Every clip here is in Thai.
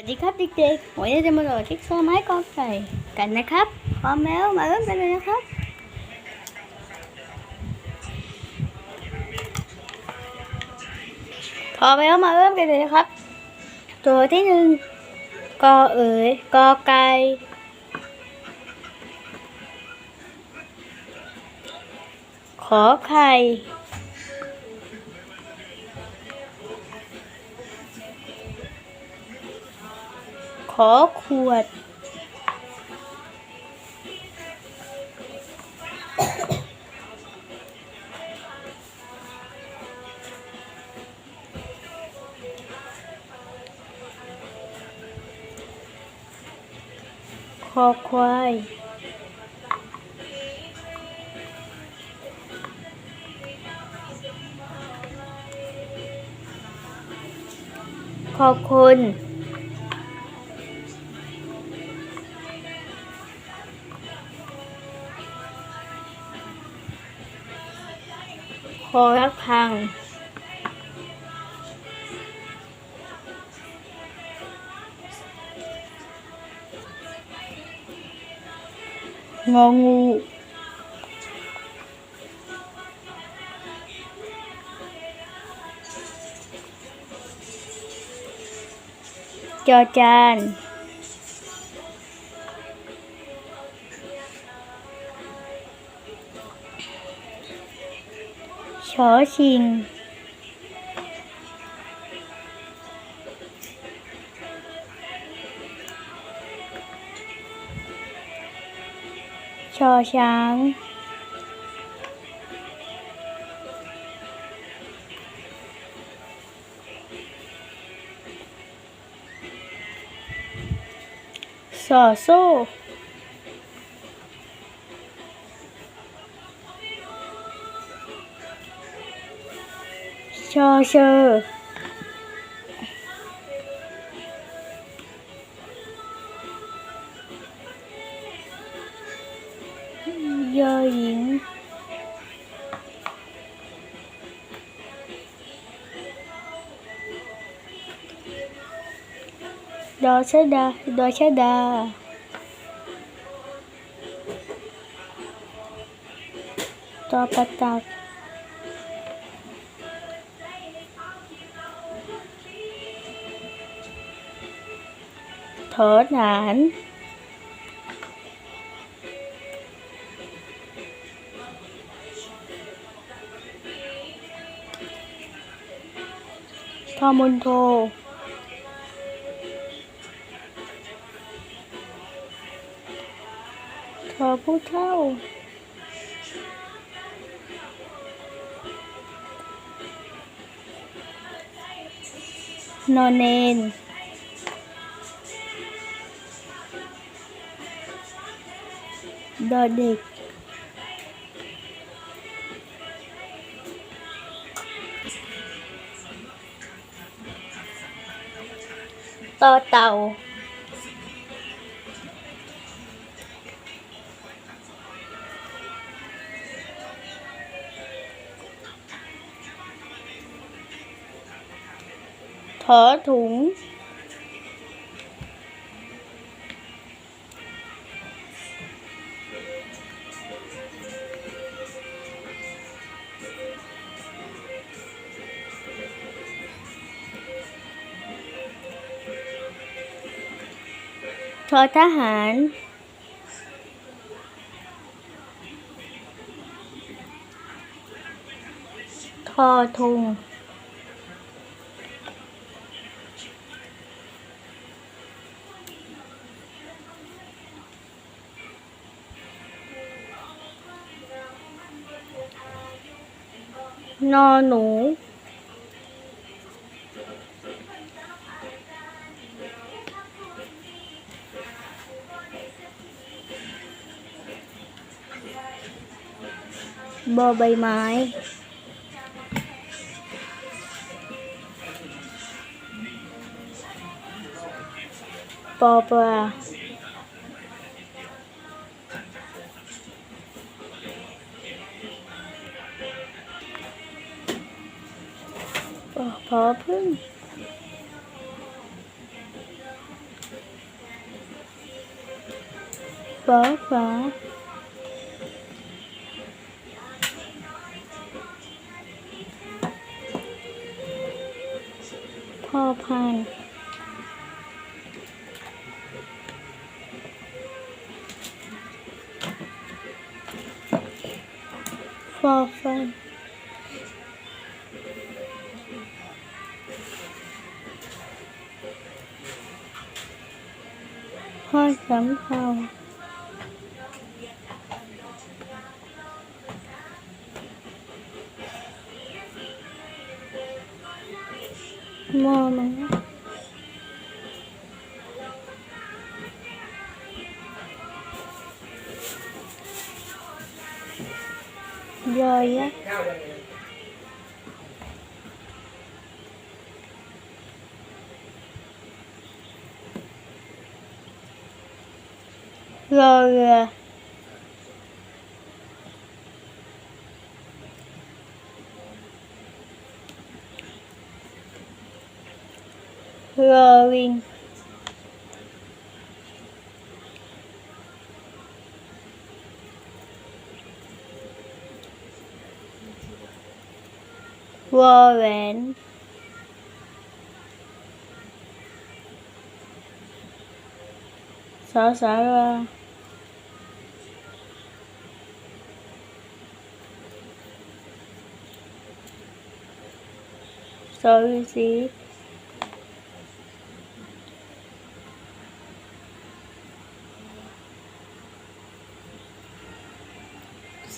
วัสดีครับเด็กๆวันนี้จะมาโหลดทิกโซไม้กอไก่กันนะครับ พร้อมแล้วมาเริ่มกันเลยนะครับ พร้อมแล้วมาเริ่มกันเลยนะครับ ตัวที่หนึ่งกอเอ๋ยกอไก่ขอไข่ อขวด คอควายขอบคุณ ขอรักพัง งองูจอจาน ชอชิงชอ ช้างสอโซ่ชอเชอ ร์ยอหญิงด อชดาดอ ทอทหารทอทงนอหนู บอใบไม้ปอปลาพอพึ่งปอปลา อพันฟอฟันพ่อสำเภา ยอยัก ษ์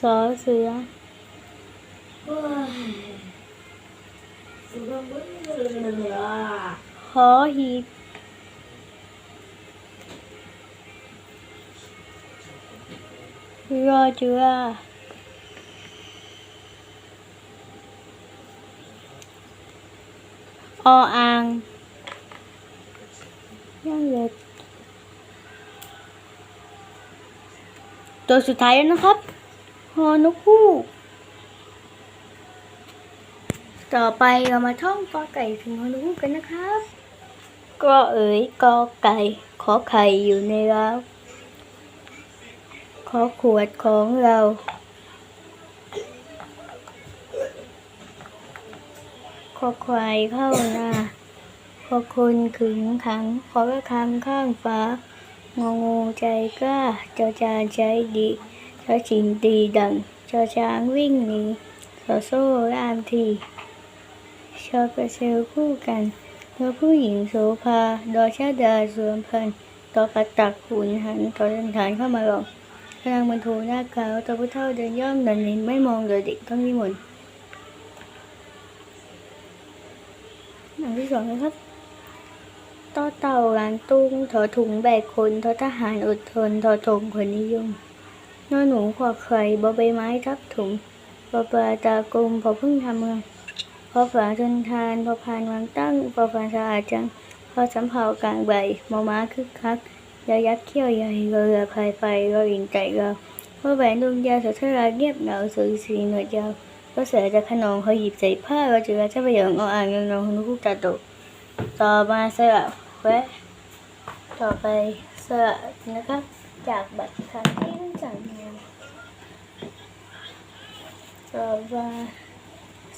รอเรือร อวิงวอแหวนสอสาราสอฤาษีสอเสือหอหีบรอจุฬาออ่างย่างเล็กตัวสุดท้ายแล้วนะครับหอนกฮูก ต่อไปเรามาท่องกอไก่ถึงฮอนกฮูกกันนะครับก็เอ๋ยกอไก่ขอไข่อยู่ในเราขอขวดของเราขอควายเข้านาขอคนขึงขัง ขอกระคำข้างฟ้างองูใจกล้าจอจานใจดีชอชิงตีดังจอช้างวิ่งหนีสอโซ่ล่ามที ชอบกระเซลคู่กันเมื่อผู้หญิงโสภาดอชาดาสวมพันต่อกระตักขุนหันต่อสันฐานเข้ามาหลอกพลังบรรทูหน้าขาวตัวผู้เท่าเดินย่อมดันนินไม่มองโดยเด็กต้องนิมนต์อันที่สองนะครับต่อเต่าหลานตุ้งถอถุงแบกคนทอทหารอดทนทอทงคนนิยมนอหนูขวาไข่บอใบไม้ทับถุงบอปลาตากลมพอพึ่งทำเมือง พอฝาทนทาน พอพานวางตั้ง พอฝาสะอาดจัง พอสำเภากลางใบมอม้าคึกคักยายักษ์เขี้ยวใหญ่เรือพายไฟเราอินใจเราพอแหวนดวงยาสุทราเงียบเหงาสุยสีหนวดยาวก็เสือจะขนองเขาหยิบใส่ผ้าเราจะจะประโยชน์เอาอ่างยังนองนุกุตาโตะต่อมาสระแวะต่อไปสระนะครับจากบัตรคำที่ต้องจัดงานต่อมา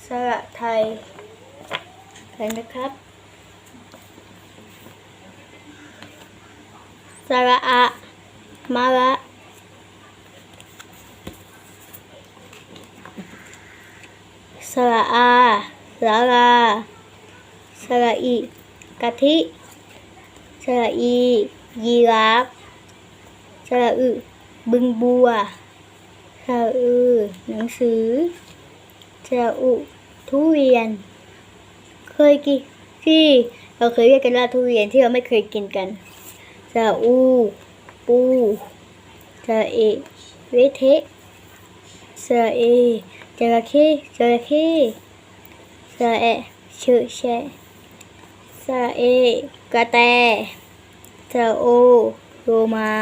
สระไทยไทยนะครับ สระอะมาละสระอาสาราสระอีกะทิสระอียีราฟสระอึบึงบัวสระอือหนังสือ ระอุทุเรียน เคยกินที่เราเคยเรียกกันว่าทุเรียนที่เราไม่เคยกินกันสระอู ปูสระเอเวเทสระเอจระเข้จระเข้สระแอเชือแชสระเอกระแตสระโอโรมา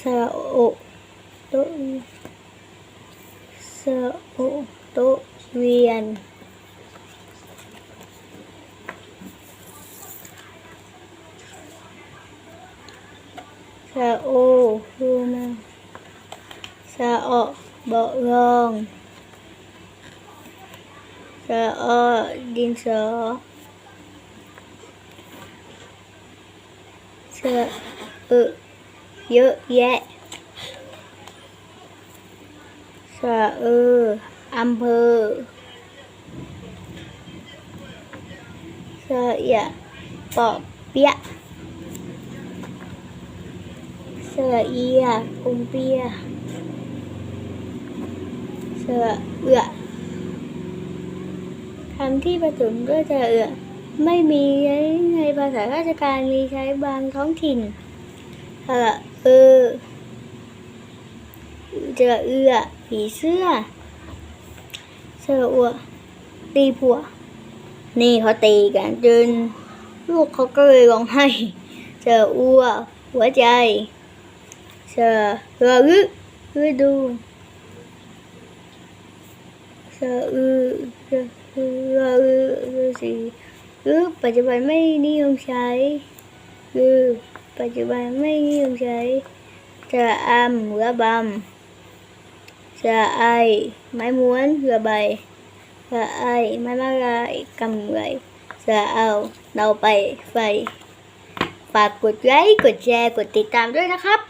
สระโอโตสระโอ โตะเวียนสระโอรูมาสระอเบาะร องสระอดินเออเสระเสระยปอบเปียะสระเอียกุมเปียสระเอือคำที่ผสมด้วยสระเอือไม่มีในภาษาราชการมีใช้บางท้องถิ่นเออสระเอือผีเสื้อ สระอัวตีผัว นี่เขาตีกันจนลูกเขาก็เลยร้องไห้สระอัวหัวใจสระอึฤดูสระอึสระอึฤาษีอึปัจจุบันไม่นิยมใช้อึปัจจุบันไม่นิยมใช้สระอำระบำ สระไอ ไม้ม้วนระใบายสระไอ ไม้มาลายกำไรสระเอาเดาไปไฟ ฝากกดไลค์ กดแชร์ กดติดตามด้วยนะครับ